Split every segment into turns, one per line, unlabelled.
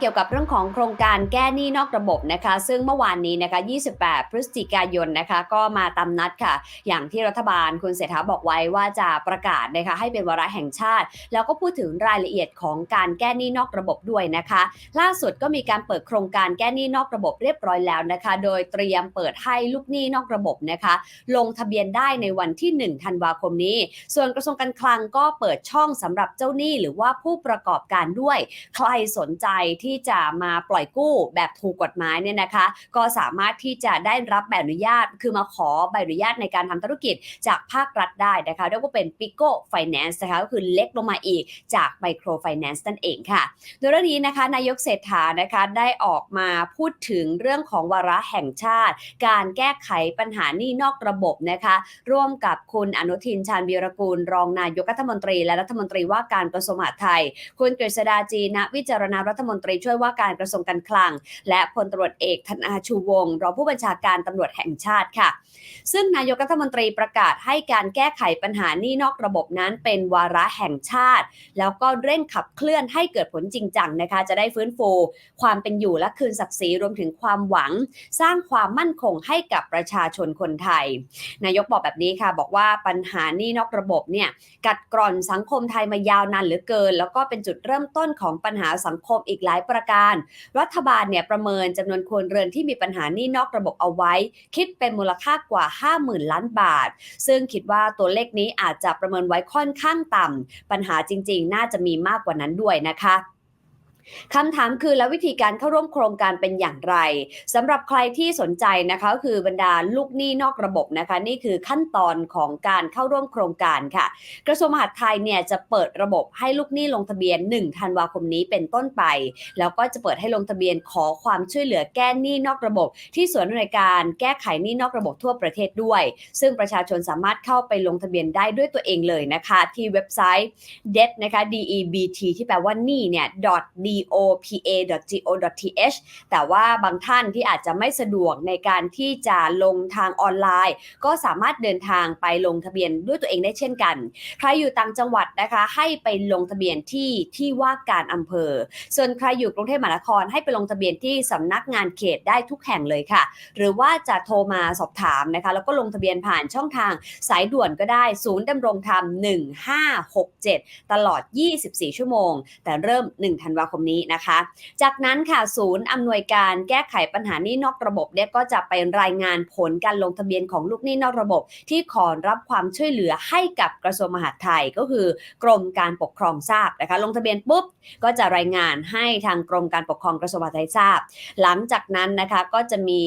เกี่ยวกับเรื่องของโครงการแก้หนี้นอกระบบนะคะ ซึ่งเมื่อวานนี้นะคะ 28 พฤศจิกายนนะคะ ก็มาตามนัดค่ะ อย่างที่รัฐบาลคุณเศรษฐาบอกไว้ว่าจะประกาศนะคะให้เป็นวาระแห่งชาติ แล้วก็พูดถึงรายละเอียดของการแก้หนี้นอกระบบด้วยนะคะ ล่าสุดก็มีการเปิดโครงการแก้หนี้นอกระบบเรียบร้อยแล้วนะคะ โดยเตรียมเปิดให้ลูกหนี้นอกระบบนะคะ ลงทะเบียนได้ในวันที่ 1 ธันวาคมนี้ ส่วนกระทรวงการคลังก็เปิดช่องสำหรับเจ้าหนี้หรือว่าผู้ประกอบการด้วย ใครสนใจที่ที่จะมาปล่อยกู้แบบถูกกฎหมายเนี่ยนะคะ ก็สามารถที่จะได้รับใบอนุญาต คือมาขอใบอนุญาตในการทำธุรกิจจากภาครัฐได้นะคะเรียกว่าเป็น Pico Finance นะคะก็คือเล็กลงมาอีกจาก Micro Finance นั่นเองค่ะ โดยเรื่องนี้นะคะนายกเศรษฐานะคะได้ออกมาพูดถึงเรื่องของวาระแห่งชาติ การแก้ไขปัญหานี่นอกระบบนะคะร่วมกับคุณอนุทินชาญวีรกูล รองนายกรัฐมนตรี และรัฐมนตรีว่าการกระทรวงมหาดไทย คุณกฤษดาจีนะวิจารณรัฐมนตรีช่วยว่าการกระทรวงการคลัง และพลตรวจเอกธนาชูวงศ์รองผู้บัญชาการตำรวจแห่งชาติค่ะ ซึ่งนายกรัฐมนตรีประกาศให้การแก้ไขปัญหานี่นอกระบบนั้นเป็นวาระแห่งชาติ แล้วก็เร่งขับเคลื่อนให้เกิดผลจริงจังนะคะ จะได้ฟื้นฟู ความเป็นอยู่และคืนศักดิ์ศรีรวมถึงความหวัง สร้างความมั่นคงให้กับประชาชนคนไทย นายกบอกแบบนี้ค่ะบอกว่าปัญหานี่นอกระบบเนี่ยกัดกร่อนสังคมไทยมายาวนานเหลือเกิน แล้วก็เป็นจุดเริ่มต้นของปัญหาสังคมอีกหลายประการ รัฐบาลเนี่ยประเมินจำนวนครัวเรือนที่มีปัญหานี่นอกระบบเอาไว้ คิดเป็นมูลค่ากว่า 50,000 ล้านบาท ซึ่งคิดว่าตัวเลขนี้อาจจะประเมินไว้ค่อนข้างต่ำปัญหาจริง ๆ น่าจะมีมากกว่านั้นด้วยนะคะ คำถามคือแล้ววิธีการเข้าร่วมโครงการเป็นอย่างไรสำหรับใครที่สนใจนะคะคือบรรดาลูกหนี้นอกระบบนะคะ นี่คือขั้นตอนของการเข้าร่วมโครงการค่ะ กระทรวงมหาดไทยเนี่ยจะเปิดระบบให้ลูกหนี้ลงทะเบียน1ธันวาคมนี้เป็นต้นไป แล้วก็จะเปิดให้ลงทะเบียนขอความช่วยเหลือแก้หนี้นอกระบบ ที่ส่วนย์อำนการแก้ไขหนี้นอกระบบทั่วประเทศด้วย ซึ่งประชาชนสามารถเข้าไปลงทะเบียนได้ด้วยตัวเองเลยนะคะ ที่เว็บไซต์ debt นะคะ debt ที่แปลว่าหนี้เนี่ย d dopa.go.th แต่ว่าบางท่านที่อาจจะไม่สะดวกในการที่จะลงทางออนไลน์ ก็สามารถเดินทางไปลงทะเบียนด้วยตัวเองได้เช่นกัน ใครอยู่ต่างจังหวัดนะคะให้ไปลงทะเบียนที่ที่ว่าการอำเภอ ส่วนใครอยู่กรุงเทพมหานครให้ไปลงทะเบียนที่สำนักงานเขตได้ทุกแห่งเลยค่ะ หรือว่าจะโทรมาสอบถามนะคะแล้วก็ลงทะเบียนผ่านช่องทางสายด่วนก็ได้ศูนย์ดำรงธรรม 1567 ตลอด 24 ชั่วโมง แต่เริ่ม 1 ธันวาคมนี้นะคะ จากนั้นค่ะศูนย์อำนวยการแก้ไขปัญหานี้นอกระบบเนี่ยก็จะไปรายงานผลการลงทะเบียนของลูกหนี้นอกระบบ ที่ขอรับความช่วยเหลือให้กับกระทรวงมหาดไทยก็คือกรมการปกครองทราบนะคะ ลงทะเบียนปุ๊บก็จะรายงานให้ทางกรมการปกครองกระทรวงมหาดไทยทราบ หลังจากนั้นนะคะก็จะมี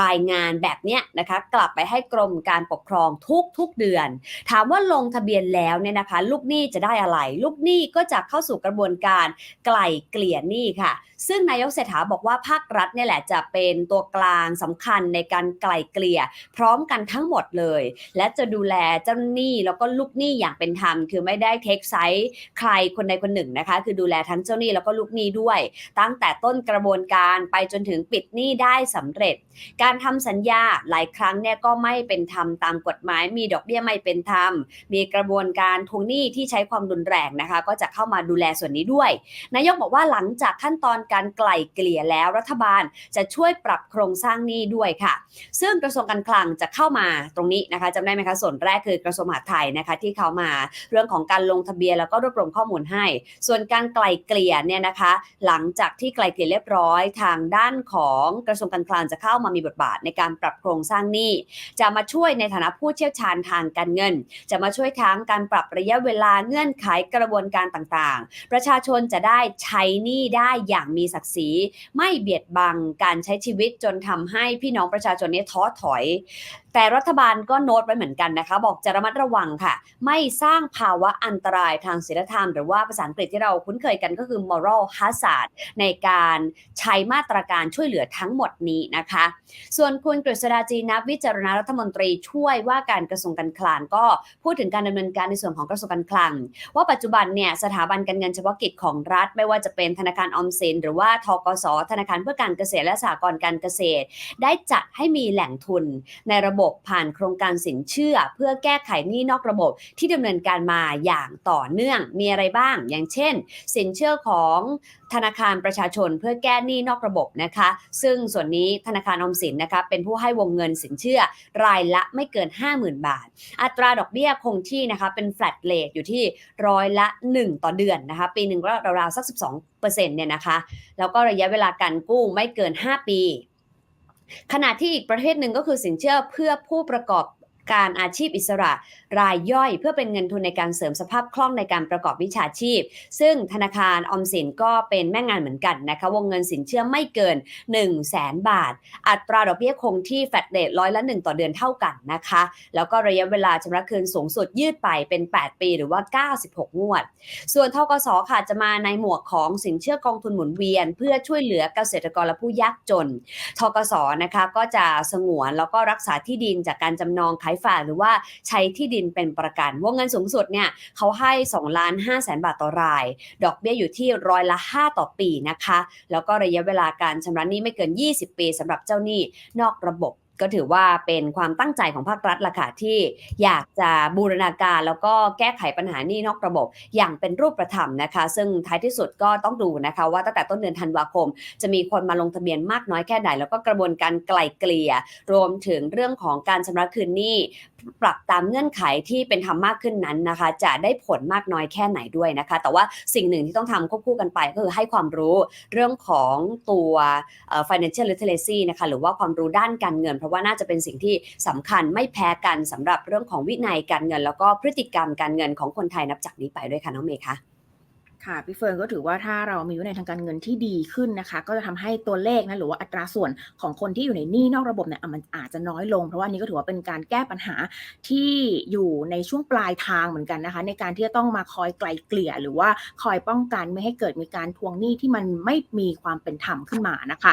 รายงานแบบเนี้ยนะคะกลับไปให้กรมการปกครองทุกทุกเดือน ถามว่าลงทะเบียนแล้วเนี่ยนะคะ ลูกหนี้จะได้อะไร ลูกหนี้ก็จะเข้าสู่กระบวนการไกล่เกลี่ยหนี้ค่ะ ซึ่งนายกเศรษฐาบอกว่าภาครัฐเนี่ยแหละจะเป็นตัวกลางสำคัญในการไกล่เกลี่ย พร้อมกันทั้งหมดเลย และจะดูแลเจ้าหนี้แล้วก็ลูกหนี้อย่างเป็นธรรม คือไม่ได้เทคไซส์ใครคนใดคนหนึ่งนะคะ คือดูแลทั้งเจ้าหนี้แล้วก็ลูกหนี้ด้วย ตั้งแต่ต้นกระบวนการไปจนถึงปิดหนี้ได้สำเร็จ การทำสัญญาหลายครั้งเนี่ยก็ไม่เป็นธรรมตามกฎหมาย มีดอกเบี้ยไม่เป็นธรรม มีกระบวนการทวงหนี้ที่ใช้ความรุนแรงนะคะ ก็จะเข้ามาดูแลส่วนนี้ด้วย นายกบอกว่าหลังจากขั้นตอนการไกล่เกลี่ยแล้วรัฐบาลจะช่วยปรับโครงสร้างหนี้ด้วยค่ะ ซึ่งกระทรวงการคลังจะเข้ามาตรงนี้นะคะจำได้ไหมคะส่วนแรกคือกระทรวงมหาดไทยนะคะที่เข้ามาเรื่องของการลงทะเบียนแล้วก็รวบรวมข้อมูลให้ ส่วนการไกล่เกลี่ยเนี่ยนะคะ หลังจากที่ไกล่เกลี่ยเรียบร้อยทางด้านของกระทรวงการคลังจะเข้ามามีบทบาทในการปรับโครงสร้างหนี้ จะมาช่วยในฐานะผู้เชี่ยวชาญทางการเงิน จะมาช่วยทั้งการปรับระยะเวลาเงื่อนไขกระบวนการต่างๆ ประชาชนจะได้ใช้หนี้ได้อย่างมีศักดิ์ศรี ไม่เบียดบังการใช้ชีวิตจนทำให้พี่น้องประชาชนนี้ท้อถอย แต่รัฐบาลก็โน้ตไว้เหมือนกันนะคะ บอกจะระมัดระวังค่ะ ไม่สร้างภาวะอันตรายทางศีลธรรม หรือว่าภาษาอังกฤษที่เราคุ้นเคยกันก็คือ moral hazard ในการใช้มาตรการช่วยเหลือทั้งหมดนี้นะคะ ส่วนคุณกฤษดาจีนับวิจารณรัฐมนตรีช่วยว่าการกระทรวงการคลังก็พูดถึงการดำเนินการในส่วนของกระทรวงการคลัง ว่าปัจจุบันเนี่ยสถาบันการเงินเฉพาะกิจของรัฐไม่ว่าจะเป็นธนาคารออมสิน หรือว่าทกส ธนาคารเพื่อการเกษตรและสหกรณ์การเกษตร ได้จัดให้มีแหล่งทุน ในระบบผ่านโครงการสินเชื่อ เพื่อแก้ไขหนี้นอกระบบที่ดำเนินการมาอย่างต่อเนื่องมีอะไรบ้าง อย่างเช่น สินเชื่อของ ธนาคารประชาชนเพื่อแก้หนี้นอกระบบนะคะ ซึ่งส่วนนี้ธนาคารออมสินนะคะเป็นผู้ให้วงเงินสินเชื่อรายละไม่เกิน 50,000 บาท อัตราดอกเบี้ยคงที่นะคะเป็น flat rate อยู่ที่ร้อยละ 1 ต่อเดือนนะคะ ปีหนึ่งก็ราวๆสัก 12%เนี่ยนะคะ แล้วก็ระยะเวลาการกู้ไม่เกิน 5 ปี ขณะที่อีกประเภทหนึ่งก็คือสินเชื่อเพื่อผู้ประกอบ การอาชีพอิสระรายย่อย เพื่อเป็นเงินทุนในการเสริมสภาพคล่องในการประกอบวิชาชีพ ซึ่งธนาคารออมสินก็เป็นแม่งานเหมือนกันนะคะวงเงินสินเชื่อไม่เกิน 1 0 0 0 0แสนบาท อัตราดอกเบี้ยคงที่แฟดเรทร้อยละ 1 ต่อเดือนเท่ากันนะคะ แล้วก็ระยะเวลาชำระคืนสูงสุดยืดไปเป็น 8 ปีหรือว่า 96 งวด ส่วนทกสค่ะจะมาในหมวกของสินเชื่อกองทุนหมุนเวียน เพื่อช่วยเหลือเกษตรกรและผู้ยากจนทกสนะคะก็จะสงวนแล้วก็รักษาที่ดินจากการจำนองขายฝากหรือว่าใช้ที่ดินเป็นประกัน วงเงินสูงสุดเนี่ยเขาให้2ล้าน5แสนบาทต่อราย ดอกเบี้ยอยู่ที่ร้อยละ 5 ต่อปีนะคะ แล้วก็ระยะเวลาการชำระหนี้ไม่เกิน 20 ปีสำหรับเจ้าหนี้นอกระบบ ก็ถือว่าเป็นความตั้งใจของภาครัฐละค่ะที่อยากจะบูรณาการแล้วก็แก้ไขปัญหานี้นอกระบบ อย่างเป็นรูปธรรมนะคะ ซึ่งท้ายที่สุดก็ต้องดูนะคะว่าตั้งแต่ต้นเดือนธันวาคม จะมีคนมาลงทะเบียนมากน้อยแค่ไหน แล้วก็กระบวนการไกล่เกลี่ย รวมถึงเรื่องของการชำระคืนหนี้ปรับตามเงื่อนไขที่เป็นธรรมมากขึ้นนั้นนะคะ จะได้ผลมากน้อยแค่ไหนด้วยนะคะ แต่ว่าสิ่งหนึ่งที่ต้องทำควบคู่กันไปก็คือให้ความรู้เรื่องของตัว financial literacy นะคะหรือว่าความรู้ด้านการเงินเพราะว่าน่าจะเป็นสิ่งที่สำคัญไม่แพ้กันสำหรับเรื่องของวินัยการเงิน แล้วก็พฤติกรรมการเงินของคนไทยนับจากนี้ไปด้วยค่ะน้องเมย์คะ
ค่ะพี่เฟิร์นก็ถือว่าถ้าเรามีวินัยทางการเงินที่ดีขึ้นนะคะ ก็จะทำให้ตัวเลขนะหรือว่าอัตราส่วนของคนที่อยู่ในหนี้นอกระบบเนี่ยมันอาจจะน้อยลง เพราะว่านี้ก็ถือว่าเป็นการแก้ปัญหาที่อยู่ในช่วงปลายทางเหมือนกันนะคะ ในการที่จะต้องมาคอยไกลเกลี่ย หรือว่าคอยป้องกันไม่ให้เกิดมีการทวงหนี้ที่มันไม่มีความเป็นธรรมขึ้นมานะคะ